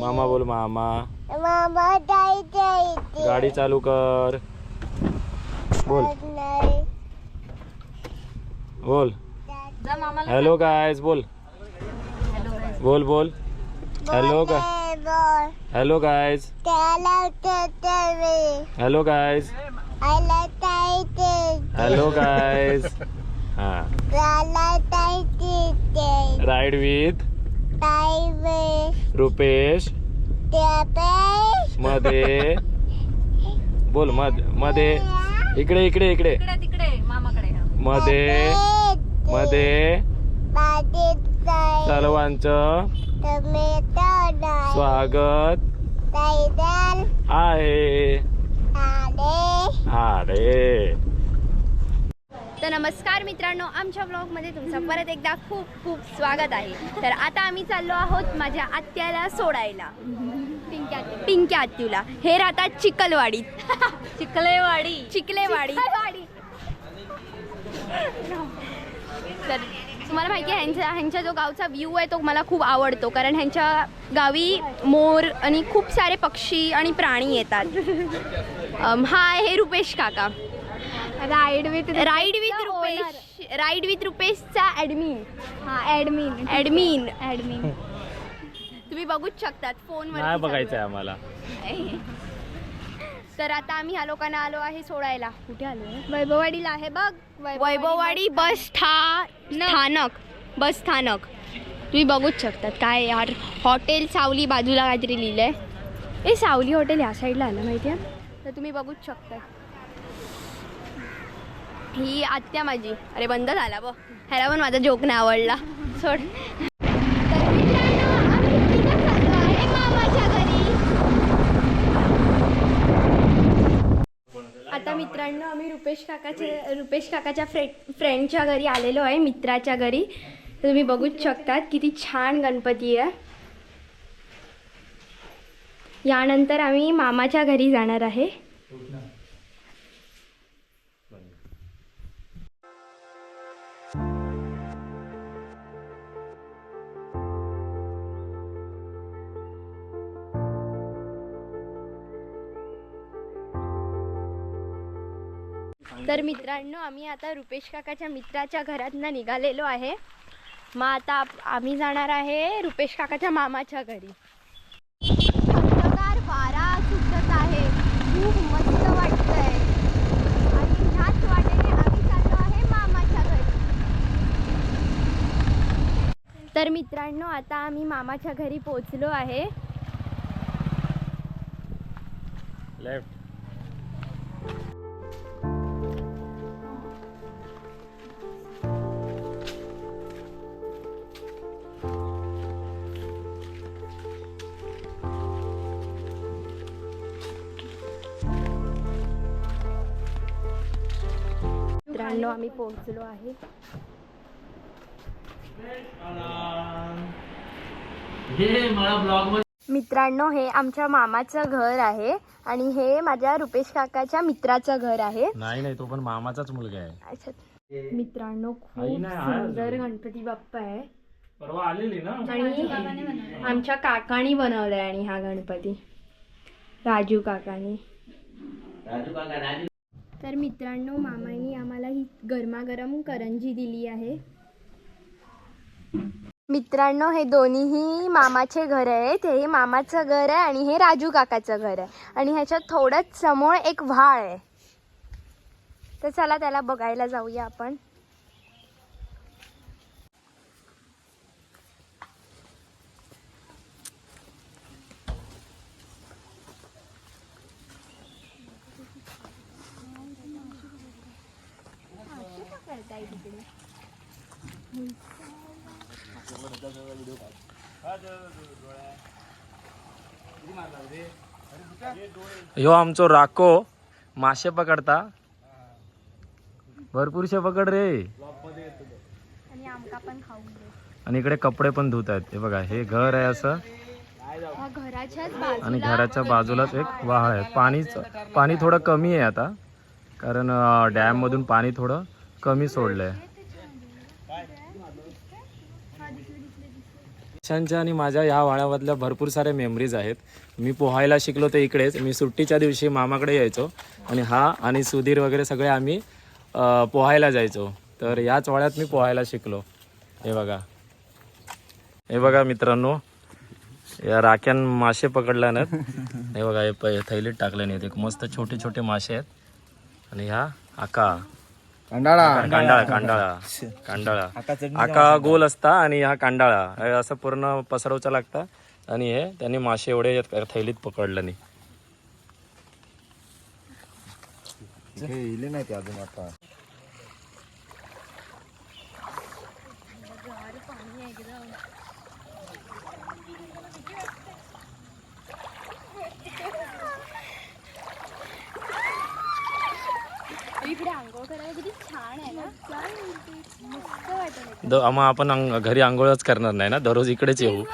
मामा बोल मामा मामा जायचं. गाडी चालू कर बोल. बोल हॅलो गायज बोल बोल बोल हॅलो बोल. Hello guys. Hello guys. Hello guys हा. Ride with. रुपेश. मध्ये बोल मधमध्ये इकडे इकडे इकडे. तिकडे मामाकडे. मध्ये मध्ये. सर्वांचं. स्वागत. आहे. अरे तर नमस्कार मित्रांनो आमच्या ब्लॉगमध्ये तुमचं परत एकदा खूप खूप स्वागत आहे. तर आता आम्ही चाललो आहोत माझ्या आत्याला सोडायला. पिंक्या आत्यूला. हे राहतात चिकलवाडीत चिकलेवाडी चिकलेवाडी तर तुम्हाला माहिती आहे ह्यांचा ह्यांचा जो गावचा व्ह्यू आहे तो मला खूप आवडतो. कारण ह्यांच्या गावी मोर आणि खूप सारे पक्षी आणि प्राणी येतात. हा आहे रुपेश काका. Ride with ride with Rupesh ride with रुपेशचा admin हा ऍडमिन ॲडमिन ऍडमिन तुम्ही बघूच शकतात फोनवर नाही बघायचं आहे आम्हाला. तर आता आम्ही ह्या लोकांना आलो आहे सोडायला. कुठे आलो? वैभववाडीला आहे बघ. वैभववाडी बस ठा स्थानक. बस स्थानक. तुम्ही बघूच शकतात काय यार. हॉटेल सावली बाजूला काहीतरी लिहिलंय. ए सावली हॉटेल ह्या साईडला आलं माहिती आहे तर तुम्ही बघूच शकता. ही आत्या माझी. अरे बंद झाला बघ. ह्याला पण माझा जोक नाही आवडला. सोड. घरी. आता मित्रांनो आम्ही रुपेश काकाचे रुपेश काकाच्या फ्रे फ्रेंडच्या घरी आलेलो आहे मित्राच्या घरी. तर तुम्ही बघूच शकतात किती छान गणपती आहे. यानंतर आम्ही मामाच्या घरी जाणार आहे. तर मित्रांनो आम्ही आता रुपेश काकाच्या मित्राच्या घरातनं निघालेलो आहे. मग आता आम्ही जाणार आहे रुपेश काकाच्या मामाच्या घरी. थंडगार वारा सुटत आहे. खूप मस्त वाटतंय. आणि ह्याच वाटेने आम्ही आहे मामाच्या घरी. तर मित्रांनो आता आम्ही मामाच्या घरी पोहोचलो आहे. लेफ्ट मित्रांनो आम्ही पोहोचलो आहे. मित्रांनो हे आमच्या मामाचं घर आहे आणि हे माझ्या रुपेश काकाच्या मित्राचं घर आहे. नाही नाही तो पण मामाचाच मुलगा आहे. अच्छा. मित्रांनो आई खूप नाही, सुंदर. गणपती बाप्पा आहे. परवा आलेली ना? आणि आमच्या काकानी बनवलाय आणि हा गणपती. राजू काकानी. तर मित्रांनो मामांनी आम्हाला ही गरमागरम करंजी दिली आहे. मित्रांनो हे दोन्हीही मामाचे घर आहेत. हे मामाचं घर आहे आणि हे राजू काकाचं घर आहे. आणि ह्याच्यात थोडंच समोर एक व्हाळ आहे. तर चला त्याला बघायला जाऊया आपण. ह्यो आमचो राको मासे पकडता. भरपूरशे पकड रे. आणि पण इकडे कपडे पण धुत आहेत. हे बघा हे घर आहे असं. आणि घराच्या बाजूलाच एक वाह आहे. पाणीच पाणी थोडं कमी आहे आता. कारण डॅम मधून पाणी थोडं कमी सोडलंय. प्रशांतच्या आणि माझ्या ह्या वाळ्यामधल्या भरपूर साऱ्या मेमरीज आहेत. मी पोहायला शिकलो तर इकडेच. मी सुट्टीच्या दिवशी मामाकडे यायचो. आणि हा आणि सुधीर वगैरे सगळे आम्ही पोहायला जायचो. तर याच वाड्यात मी पोहायला शिकलो. हे बघा. हे बघा मित्रांनो. या राख्यान मासे पकडल्या नाहीत हे बघा हे थैलीत टाकले नाहीत एक मस्त छोटे छोटे मासे आहेत. आणि ह्या आका. कंडाळा. कांडाळा कांडाळा. कांडाळा. आका गोल असता आणि हा कांडाळा. हे असं पूर्ण पसरवचा लागता. आणि हे त्यांनी मासे एवढे थैलीत पकडलं नाही. हे इले नाही ते अजून आता इकडे आंघोळ करायला किती छान आहे ना? मस्त वाटत द- मग आपण अंग- घरी आंघोळच करणार नाही ना? दररोज इकडेच येऊ.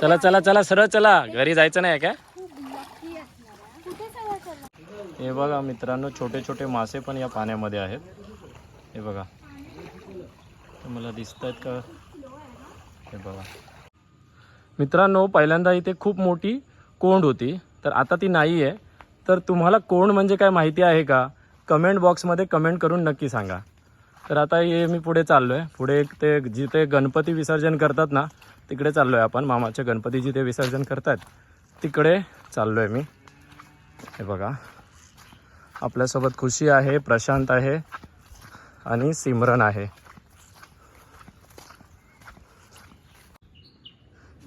चला चला चला सरळ चला. घरी जायचं नाही का? हे. बघा मित्रांनो छोटे छोटे मासे पण या पाण्यामध्ये आहेत. हे बघा. मला दिसत आहेत का? हे बघा. मित्रांनो पहिल्यांदा इथे खूप मोठी कोंड होती. तर आता ती नाही आहे तर तुम्हाला कोण म्हणजे काय माहिती आहे का? कमेंट बॉक्समध्ये कमेंट करून नक्की सांगा. तर आता हे मी पुढे चाललो आहे पुढे ते जिथे गणपती विसर्जन करतात ना तिकडे चाललो आहे आपण. मामाचे गणपती जिथे विसर्जन करतात तिकडे चाललो आहे मी. हे बघा. आपल्यासोबत खुशी आहे प्रशांत आहे आणि सिमरन आहे.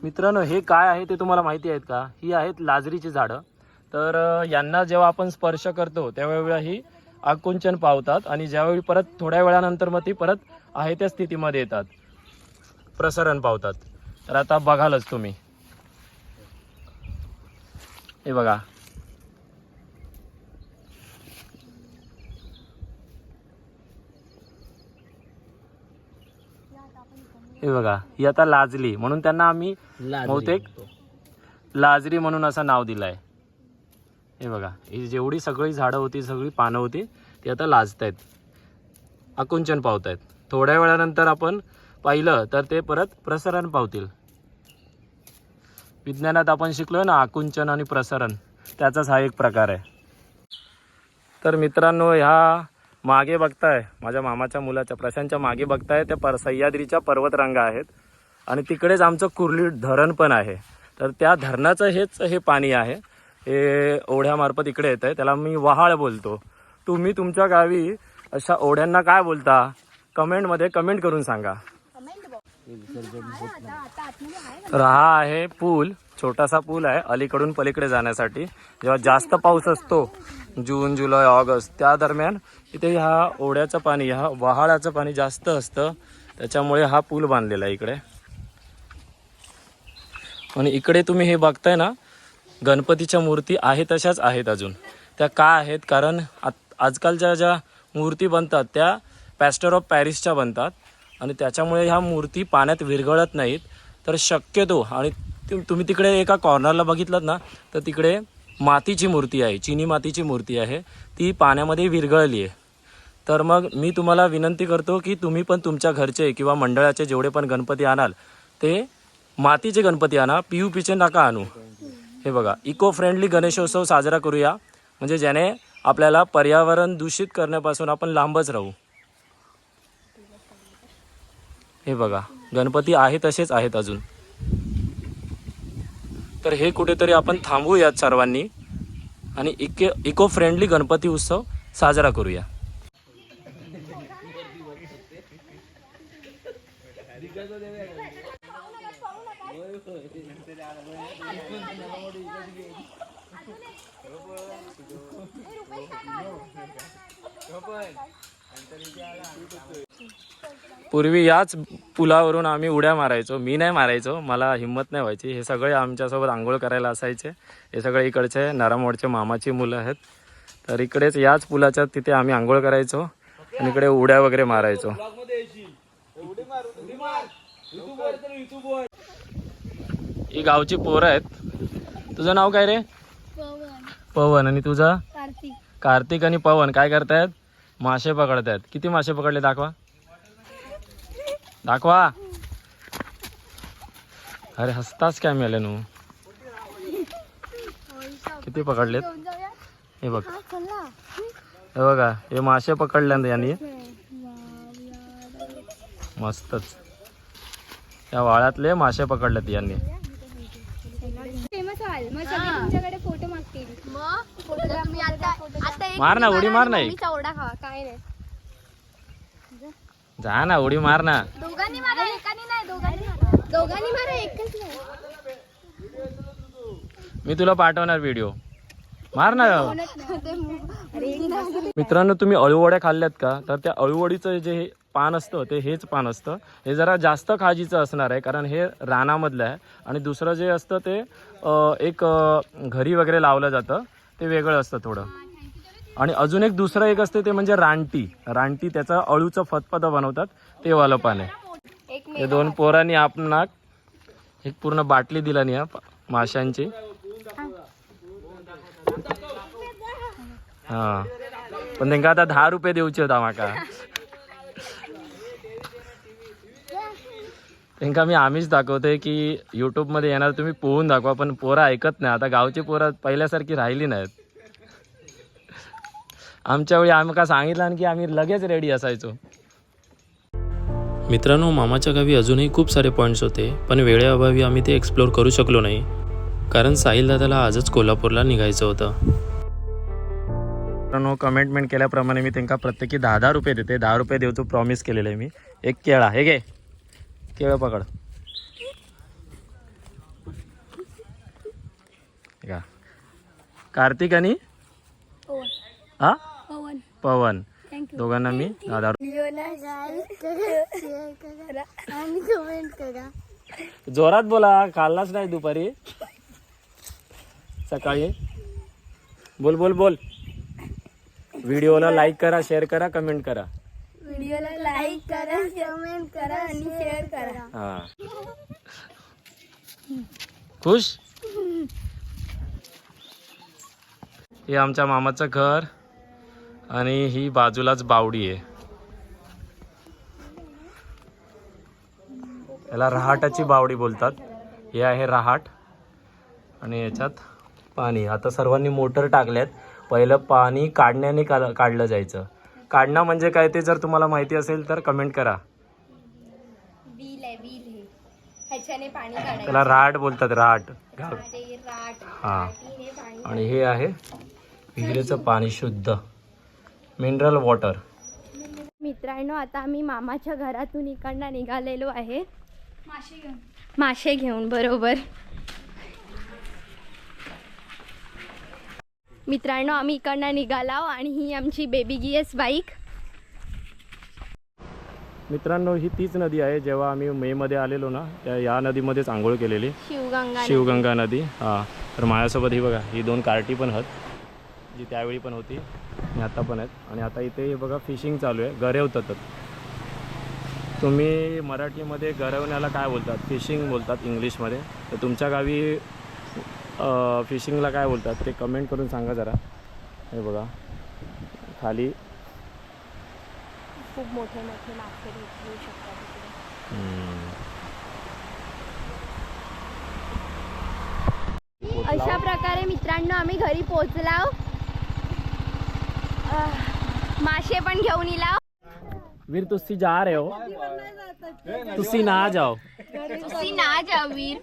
मित्रांनो हे काय आहे ते तुम्हाला माहिती आहेत का? ही आहेत लाजरीची झाडं. तर यांना जेव्हा आपण स्पर्श करतो त्यावेळेला ही आकुंचन पावतात आणि ज्यावेळी परत थोड्या वेळानंतर मग ती परत आहे त्या स्थितीमध्ये येतात. प्रसरण पावतात. तर आता बघालच तुम्ही. हे बघा. हे बघा ही आता लाजली. म्हणून त्यांना आम्ही बहुतेक लाजरी म्हणून असं नाव दिलं आहे हे बघा ही जेवढी सगळी झाडं होती सगळी पानं होती ती आता लाजत आहेत आकुंचन पावत आहेत थोड्या वेळानंतर आपण पाहिलं तर ते परत प्रसरण पावतील. विज्ञानात आपण शिकलो ना आकुंचन आणि प्रसरण. त्याचाच हा एक प्रकार आहे. तर मित्रांनो ह्या मागे बघताय माझ्या मामाच्या मुलाच्या प्रशांतच्या मागे बघताय त्या पर सह्याद्रीच्या पर्वतरांगा आहेत. आणि तिकडेच आमचं कुर्ली धरण पण आहे. तर त्या धरणाचं हेच हे पाणी आहे. हे ओढ्यामार्फत इकडे येत आहे त्याला मी वहाळ बोलतो. तुम्ही तुमच्या गावी अशा ओढ्यांना काय बोलता? कमेंटमध्ये कमेंट करून सांगा. तर हा आहे पूल छोटासा पूल आहे अलीकडून पलीकडे जाण्यासाठी. जेव्हा जास्त पाऊस असतो जून जुलै ऑगस्ट त्या दरम्यान इथे ह्या ओढ्याचं पाणी ह्या वहाळाचं पाणी जास्त असतं. त्याच्यामुळे हा पूल बांधलेला आहे इकडे. आणि इकडे तुम्ही हे बघताय ना गणपतीच्या मूर्ती आहे तशाच आहेत अजून. त्या का आहेत? कारण आत- आजकालच्या ज्या मूर्ती बनतात त्या पॅस्टर ऑफ पॅरिसच्या बनतात. आणि त्याच्यामुळे ह्या मूर्ती पाण्यात विरघळत नाहीत. तर शक्यतो आणि तुम्ही तिकडे एका कॉर्नरला बघितलं ना तर तिकडे मातीची मूर्ती आहे चिनी मातीची मूर्ती आहे. ती पाण्यामध्ये विरघळली आहे. तर मग मी तुम्हाला विनंती करतो की तुम्ही पण तुमच्या घरचे किंवा मंडळाचे जेवढे पण गणपती आणाल ते मातीचे गणपती आणा पी यू पीचे नका आणू. हे बघा इको फ्रेंडली गणेशोत्सव साजरा करूया. म्हणजे ज्याने आपल्याला पर्यावरण दूषित करण्यापासून आपण लांबच राहू. हे बघा गणपती आहे तसेच आहेत अजून. तर हे कुठेतरी आपण थांबूयात सर्वांनी आणि इके इको फ्रेंडली गणपती उत्सव साजरा करूया. पूर्वी याच पुलावरून आम्ही उड्या मारायचो. मी नाही मारायचो. मला हिंमत नाही व्हायची. हे सगळे आमच्यासोबत आंघोळ करायला असायचे. हे सगळे इकडचे नरामोडचे मामाची मुलं आहेत. तर इकडेच याच पुलाच्या तिथे आम्ही आंघोळ करायचो आणि इकडे उड्या वगैरे मारायचो. ही गावची पोरं आहेत. तुझं नाव काय रे? पवन. आणि तुझा? कार्तिक कार्तिक आणि पवन. काय करतायत? मासे पकडतायत. किती मासे पकडले दाखवा. दाखवा. अरे हसताच काय मिळाले नू किती पकडलेत? हे बघ. हे बघा हे मासे पकडल्यानंतर यांनी मस्तच. त्या वाळ्यातले मासे पकडलेत यांनी फेमस व्हाल मग सगळे तुमच्याकडे फोटो मागतील मग मी आता आता एक मार ना, उडी मार ना एक. मम्मीचा ओढा खावा काय नाही. जा ना उडी मार ना. दोघांनी मारा एकाने नाही दोघांनी मारा. दोघांनी मारा एकच नाही. मी तुला पाठवणार व्हिडिओ मार ना. मित्रांनो तुम्ही अळूवड्या खाल्ल्यात का? तर त्या अळूवडीचं जे हे पान असतं ते हेच पान असतं. हे जरा जास्त खाजीचं असणार आहे कारण हे रानामधलं आहे. आणि दुसरं जे असतं ते अ, एक अ, घरी वगैरे लावलं जातं. ते वेगळं असतं थोडं. आणि अजून एक दुसरं एक असते ते म्हणजे रानटी. रानटी त्याचा अळूचं फतफतं बनवतात ते वालं पान आहे. ते दोन पोरांनी आपणाक एक पूर्ण बाटली दिला नाही माशांची. हा. पण त्यांना आता दहा रुपये देऊचे होता माका त्यांना मी आम्हीच दाखवतोय की युट्यूबमध्ये येणार तुम्ही पोहून दाखवा पण पोरं ऐकत नाही. आता गावची पोरं पहिल्यासारखी राहिली नाहीत. आमच्या वेळी आम्ही सांगितलं की आम्ही लगेच रेडी असायचो. मित्रांनो मामाच्या गावी अजूनही खूप सारे पॉईंट्स होते पण वेळेअभावी आम्ही ते एक्सप्लोर करू शकलो नाही. कारण साहिल दादाला आजच कोल्हापूरला निघायचं होतं. मित्रांनो कमेंटमेंट केल्याप्रमाणे मी त्यांना प्रत्येकी दहा दहा रुपये देते. दहा रुपये देऊचो प्रॉमिस केलेलं आहे मी. एक केळा हे घे. केळं पकड. का कार्तिक आणि? हा? पवन. दोघांना मी करा. जोरात बोला खाल्लाच नाही दुपारी? सकाळी? बोल बोल बोल. व्हिडिओला लाईक करा शेअर करा कमेंट करा. व्हिडिओला लाईक करा कमेंट करा आणि शेअर करा. हा. खुश? हे आमच्या मामाचं घर आणि ही बाजूलाच बावडी आहे. याला रहाटाची बावडी बोलतात. हे आहे रहाट आणि याच्यात पाणी. आता सर्वांनी मोटर टाकल्यात पहिलं पाणी काढण्याने का काढलं जायचं. काढणं म्हणजे काय ते जर तुम्हाला माहिती असेल तर कमेंट करा. बिल आहे बिल हे. ह्याच्याने पाणी काढायचं. त्याला राट बोलतात राट घाल. ते राट हा. हे पाणी आणि हे आहे विहिरीचं पाणी शुद्ध. मिनरल वॉटर मित्रांनो आता आम्ही मामाच्या घरातून इकडनं निघालेलो आहे. मासे घेऊन. मासे घेऊन बरोबर. मित्रांनो आम्ही इकडनं निघालो आणि ही आमची बेबी गियस बाईक मित्रांनो ही तीच नदी आहे. जेव्हा आम्ही मेमध्ये आलेलो ना त्या या नदीमध्येच आंघोळ केलेली. शिवगंगा शिवगंगा नदी हां. तर माझ्यासोबत ही बघा ही दोन कार्टी पण आहेत जी त्यावेळी पण होती आणि आता पण आहेत. आणि आता इथे हे बघा फिशिंग चालू आहे. गरवतात. तुम्ही मराठीमध्ये गरवण्याला काय बोलतात? फिशिंग बोलतात इंग्लिशमध्ये. तर तुमच्या गावी फिशिंगला काय बोलतात ते कमेंट करून सांगा जरा. हे बघा. खाली. खूप मोठे मोठे मासे भेटू शकतात अशा प्रकारे मित्रांनो आम्ही घरी पोहोचलाव आह, मासे पण घेऊन इलाव वीर तुसी जा रहे हो. तुसी ना जाओ. ना वीर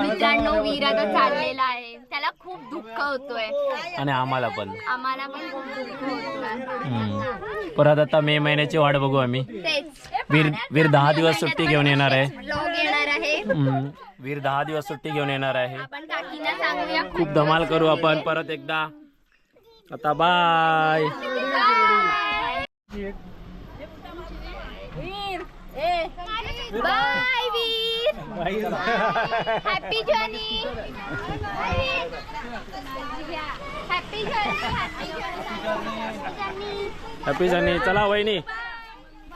मित्रांनो वीर आता चाललेला आहे. त्याला खूप दुःख होतोय. आणि आम्हाला पण. आम्हाला पण खूप दुःख होतोय. हम्म. परत आता मे महिन्याची वाट बघू आम्ही. वीर वीर दहा दिवस सुट्टी घेऊन येणार आहे. वीर दहा दिवस सुट्टी घेऊन येणार आहे. आपण काकींना सांगूया. खूप धमाल करू आपण. परत एकदा. आता bye bye Veer happy journey happy journey happy journey चला वहिनी.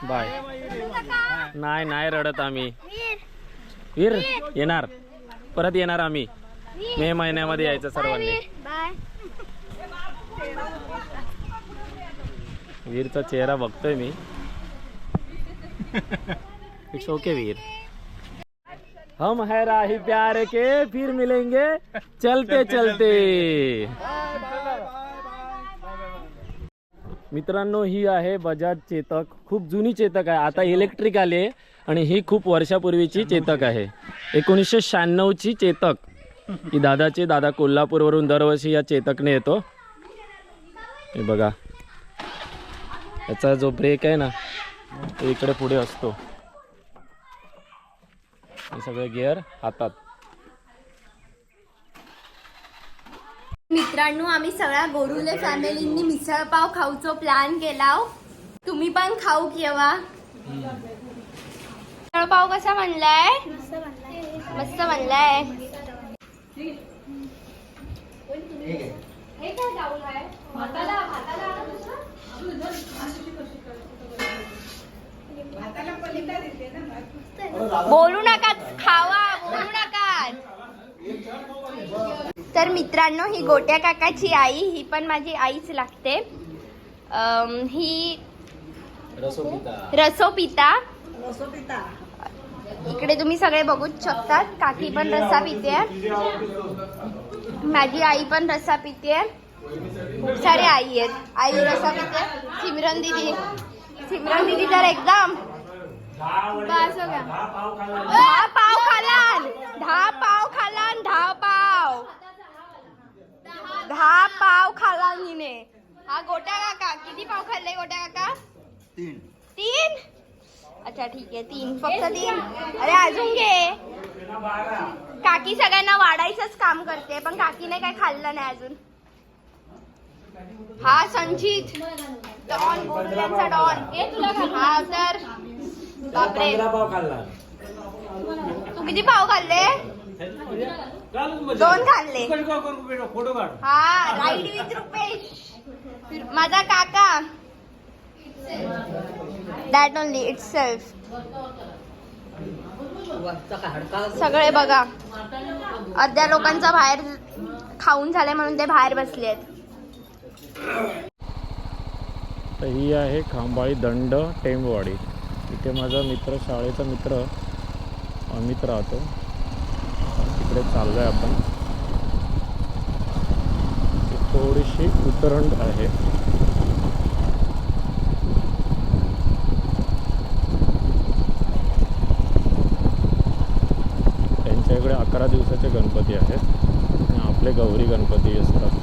बाय नाही नाही रडत आम्ही. वीर. येणार. परत येणार आम्ही. मे महिन्यामध्ये यायचं सर्वांनी. वीरचा चेहरा बघतोय मी. इट्स ओके वीर. हम है राही प्यार के फिर मिलेंगे चलते चलते मित्रांनो ही आहे बजाज चेतक खूप जुनी चेतक आहे. आता इलेक्ट्रिक आली आहे आणि ही खूप वर्षापूर्वीची चेतक आहे. एकोणीसशे शहाण्णवची चेतक. ही दादाची दादा कोल्हापूरवरून दरवर्षी या चेतकने येतो. हे बघा. याचा जो ब्रेक आहे ना तो इकडे पुढे असतो. हे सगळे गिअर हातात. मित्रांनो आम्ही सगळ्या गोरुले फॅमिलींनी मिसळ पाव खाऊचो प्लॅन केला तुम्ही पण खाऊ केव्हा मिसळ पाव कसा म्हणलाय मस्त म्हणलाय हे? बोलू नका खावा बोलू नका तर मित्रांनो ही गोट्या काकाची आई ही पण माझी आईच लागते. ही रसोपिता. इकडे तुम्ही सगळे बघूच शकतात काकी पण रस्सा पिते. माझी आई पण रस्सा पिते. खूप सारे आई आहेत. आई रस्सा पिते. सिमरन दिदी. सिमरन दिदी तर एकदम बस हो पाव खालान दहा पाव खालान दहा पाव दहा पाव खाला हिने हा गोट्या काका किती पाव खाल्ले गोट्या काका? तीन. तीन? अच्छा ठीक आहे तीन. फक्त तीन. अरे अजून घे. काकी सगळ्यांना वाढायचंच काम करते पण काकीने काय खाल्लं नाही अजून. हा संचित. डॉन बोलल्यांचा डॉन. हा तर. बापरे. पाव खाल्ला. तू किती पाव खाल्ले? दोन खाल्ले हा राईड विथ रुपेश. माझा काका. दॅट ओनली इट सेल्फ सगळे बघा. अर्ध्या लोकांचा बाहेर खाऊन झाले म्हणून ते बाहेर बसले आहेत. ही आहे खांबाळी दंड टेंबवाडी. इथे माझा मित्र शाळेचा मित्र अमित राहतो. तिकडे चाललो आहे आपण थोडीशी उतरंड आहे. त्यांच्या इकडे अकरा दिवसाचे गणपती आहेत. आणि आपले गौरी गणपती असतात.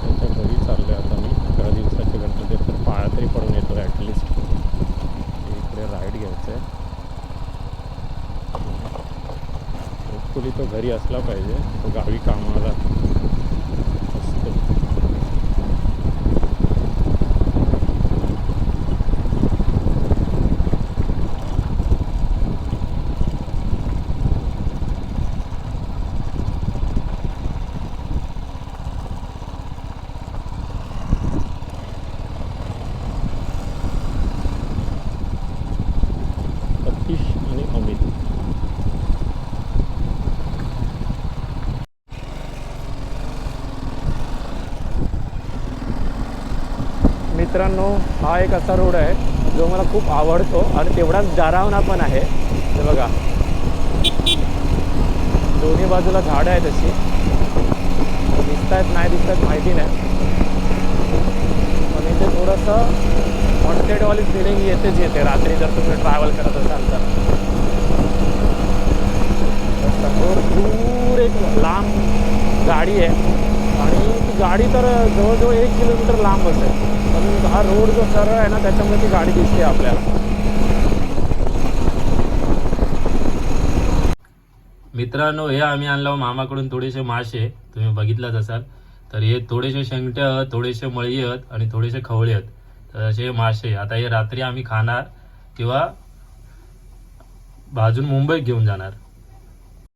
त्यांच्या घरी चाललो आहे आता मी. अकरा दिवसाचे गणपती आहेत, तर पाया तरी पडून येतो ॲटलिस्ट इकडे राईड घ्यायचं आहे होपफुली तो घरी असला पाहिजे. तो गावी कामाला असतो सतीश आणि अमित मित्रांनो हा एक असा रोड आहे जो मला खूप आवडतो आणि तेवढाच डरावना पण आहे. हे बघा. दोन्ही बाजूला झाडं आहेत अशी. दिसत आहेत नाही दिसत आहेत माहिती नाही. पण इथे थोडंसं हॉन्टेडवाली फिलिंग येतेच येते. रात्री जर तुम्ही ट्रॅव्हल करत असाल तर. समोर दूर एक लांब गाडी आहे. आणि ती गाडी तर जवळजवळ एक किलोमीटर लांब असेल पण हा रोड जो सरळ आहे ना त्याच्यामुळे ती गाडी दिसते आपल्याला. मित्रांनो हे आम्ही आणलो. मामाकडून थोडेसे मासे. तुम्ही बघितलाच असाल. तर हे थोडेसे शेंगटे आहेत थोडेसे मळी आहेत आणि थोडेसे खवळे आहेत. तर असे मासे. आता हे रात्री आम्ही खाणार किंवा भाजून मुंबईत घेऊन जाणार.